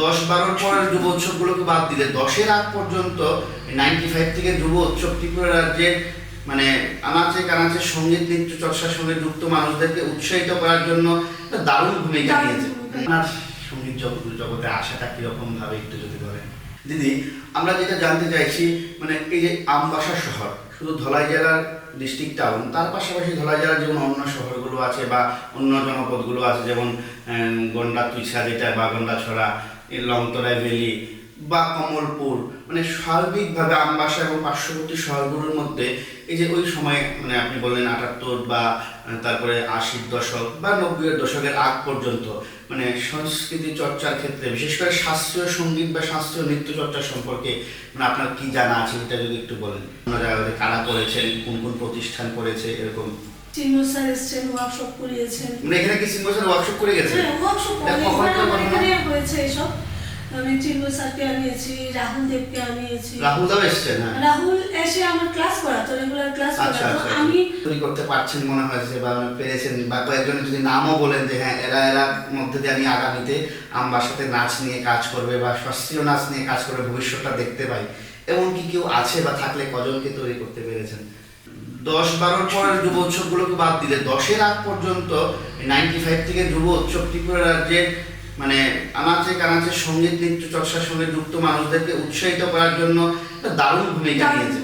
দশ বারোর পরের যুব উৎসবগুলোকে বাদ দিলে। দশের আগ পর্যন্ত নাইনটি ফাইভ থেকে যুব উৎসব ত্রিপুরা রাজ্যের মানে আনাচে কানাচে সংগীত নৃত্য চর্চার সঙ্গে যুক্ত মানুষদেরকে উৎসাহিত করার জন্য দারুণ ভূমিকা নিয়েছে। আপনার সংগীত জগৎ জগতে আসাটা কীরকম ভাবে একটু যদি বলেন। দিদি আমরা যেটা জানতে চাইছি মানে এই যে আমবাসা শহর শুধু ধলাই জেলার ডিস্ট্রিক্ট টাউন তার পাশাপাশি ধলাই জেলার যেমন অন্য শহরগুলো আছে বা অন্য জনপদগুলো আছে যেমন গন্ডা তুইসা যেটা বা গন্ডাছড়া এই লংতরাই ভ্যালি বা কমলপুর মানে সার্বিকভাবে আমবাসা এবং পার্শ্ববর্তী শহরগুলোর মধ্যে এই যে ওই সময়ে মানে আপনি বললেন আটাত্তর বা তারপরে আশির দশক বা নব্বইয়ের দশকের আগ পর্যন্ত মানে সংস্কৃতি চর্চার ক্ষেত্রে বিশেষ করে শাস্ত্রীয় সংগীত বা শাস্ত্রীয় নৃত্য চর্চা সম্পর্কে মানে আপনার কি জানা আছে এটা যদি একটু বলেন? জায়গাতে কারা করেছেন কোন কোন প্রতিষ্ঠান করেছে এরকম? চিন্মু স্যার এসছেন ওয়ার্কশপ করিয়েছেন। মানে এখানে কি সিংহাসন ওয়ার্কশপ করে গেছে? হ্যাঁ ওয়ার্কশপ এটা কখন অনেকবার করে আমার ঘটনা? এখানে হয়েছে এসব আমি চিন্মু স্যারকে আনিয়েছি রাহুল দেবকে আনিয়েছি। রাহুল দাও এসছেন হ্যাঁ। রাহুল এসে আমার ক্লাস করাতো রেগুলার ক্লাস করাতো আমি তৈরি করতে পারছেন মনে হয়েছে বা পেরেছেন বা কয়েকজনের যদি নামও বলেন যে হ্যাঁ এরা এরা মধ্যে দিয়ে আমি আগামীতে আমার সাথে নাচ নিয়ে কাজ করবে বা শাস্ত্রীয় নাচ নিয়ে কাজ করবে ভবিষ্যৎটা দেখতে পাই। এমন কি কেউ আছে বা থাকলে কজনকে তৈরি করতে পেরেছেন? দশ বারোর পরের যুব উৎসবগুলোকে বাদ দিলে দশের আগ পর্যন্ত নাইনটি ফাইভ থেকে যুব উৎসব ত্রিপুরা রাজ্যের মানে আনাচে কানাচে সংগীত নৃত্য চর্চার সঙ্গে যুক্ত মানুষদেরকে উৎসাহিত করার জন্য দারুণ ভূমিকা নিয়েছে।